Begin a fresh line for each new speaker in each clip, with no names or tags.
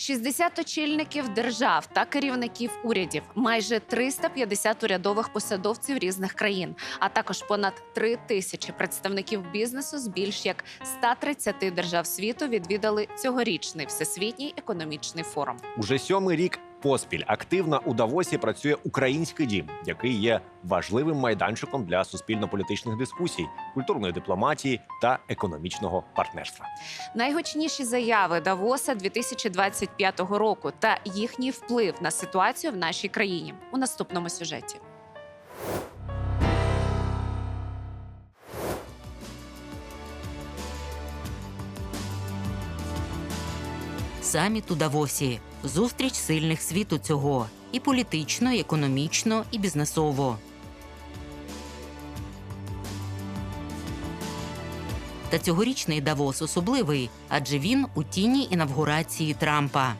60 очільників держав та керівників урядів, майже 350 урядових посадовців різних країн, а також понад 3 тисячі представників бізнесу з більш як 130 держав світу відвідали цьогорічний всесвітній економічний форум.
Уже сьомий рік поспіль активно у Давосі працює український дім, який є важливим майданчиком для суспільно-політичних дискусій, культурної дипломатії та економічного партнерства.
Найгучніші заяви Давоса 2025 року та їхній вплив на ситуацію в нашій країні у наступному сюжеті.
Саміт у Давосі зустріч сильних світу цього і політично, і економічно, і бізнесово. Та цьогорічний Давос особливий, адже він у тіні інавгурації Трампа.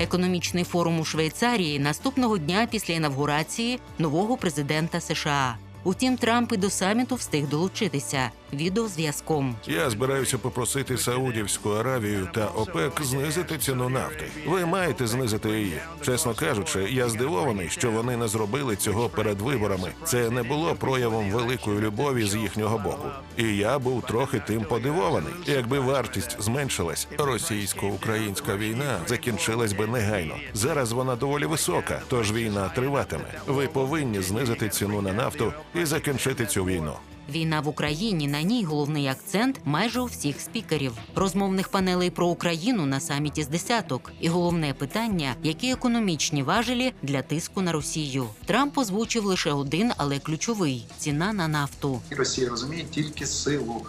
Економічний форум у Швейцарії наступного дня після інавгурації нового президента США. Утім, Трамп і до саміту встиг долучитися відеозв'язком.
Я збираюся попросити Саудівську Аравію та ОПЕК знизити ціну нафти. Ви маєте знизити її. Чесно кажучи, я здивований, що вони не зробили цього перед виборами. Це не було проявом великої любові з їхнього боку. І я був трохи тим подивований. Якби вартість зменшилась, російсько-українська війна закінчилась би негайно. Зараз вона доволі висока, тож війна триватиме. Ви повинні знизити ціну на нафту і закінчити цю війну.
Війна в Україні на ній головний акцент майже у всіх спікерів. Розмовних панелей про Україну на саміті з десяток. І головне питання: які економічні важелі для тиску на Росію. Трамп озвучив лише один, але ключовий ціна на нафту.
Росія розуміє тільки силу.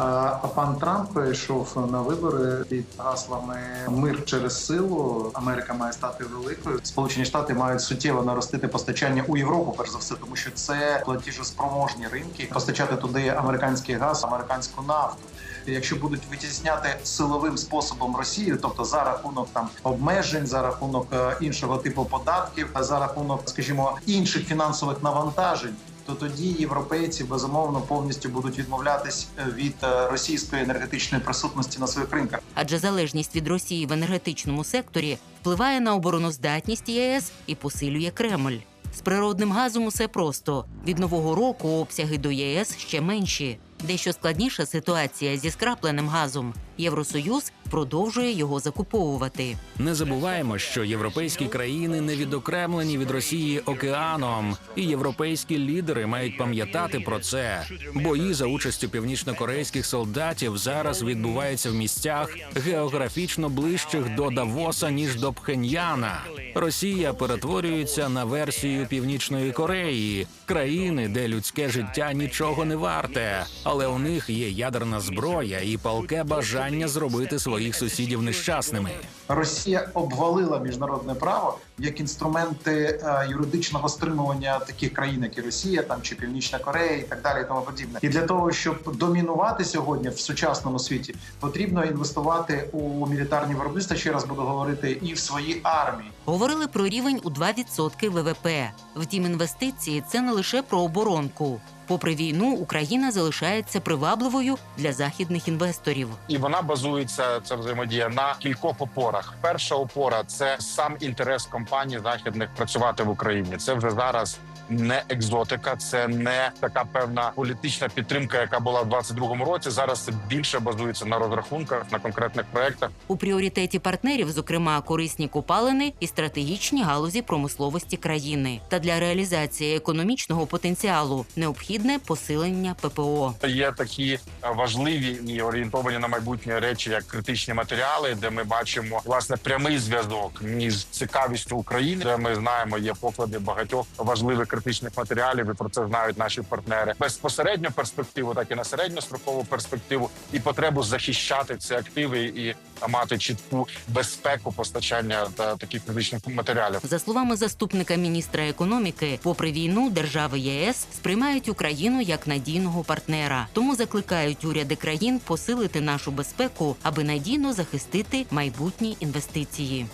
А пан Трамп йшов на вибори під гаслами мир через силу. Америка має стати великою. Сполучені Штати мають суттєво наростити постачання у Європу, перш за все, тому що це платіжоспроможні ринки. Постачати туди американський газ, американську нафту. Якщо будуть витісняти силовим способом Росію, тобто за рахунок там обмежень, за рахунок е, іншого типу податків, за рахунок, скажімо, інших фінансових навантажень. То тоді європейці безумовно повністю будуть відмовлятись е, від е, російської енергетичної присутності на своїх ринках.
Адже залежність від Росії в енергетичному секторі впливає на обороноздатність ЄС і посилює Кремль. З природним газом усе просто від нового року обсяги до ЄС ще менші. Дещо складніша ситуація зі скрапленим газом. Євросоюз продовжує його закуповувати.
Не забуваємо, що європейські країни не відокремлені від Росії океаном, і європейські лідери мають пам'ятати про це. Бої за участю північнокорейських солдатів зараз відбуваються в місцях географічно ближчих до Давоса ніж до Пхеньяна. Росія перетворюється на версію Північної Кореї, країни, де людське життя нічого не варте, але у них є ядерна зброя і палке бажання зробити своїх сусідів нещасними.
Росія обвалила міжнародне право як інструменти е, юридичного стримування таких країн, як і Росія, там чи Північна Корея, і так далі, і тому подібне. І для того, щоб домінувати сьогодні в сучасному світі, потрібно інвестувати у мілітарні виробництва. Ще раз буду говорити, і в свої армії.
Говорили про рівень у 2% ВВП. Втім, інвестиції це не лише про оборонку. Попри війну, Україна залишається привабливою для західних інвесторів.
і вона базується ця взаємодія на кількох опорах. Перша опора це сам інтерес компаній західних працювати в Україні. Це вже зараз не екзотика, це не така певна політична підтримка, яка була в 22-му році. Зараз це більше базується на розрахунках, на конкретних проектах.
У пріоритеті партнерів, зокрема, корисні копалини і стратегічні галузі промисловості країни. Та для реалізації економічного потенціалу необхідне посилення ППО.
Є такі важливі і орієнтовані на майбутнє речі, як критичні матеріали, де ми бачимо власне прямий зв'язок між цікавістю України, де ми знаємо, є поклади багатьох важливих критичних матеріалів, і про це знають наші партнери. Безпосередню перспективу, так і на середньострокову перспективу, і потребу захищати ці активи і мати чітку безпеку постачання та таких критичних матеріалів.
За словами заступника міністра економіки, попри війну, держави ЄС сприймають Україну як надійного партнера, тому закликають уряди країн посилити нашу безпеку, аби надійно захистити майбутні інвестиції.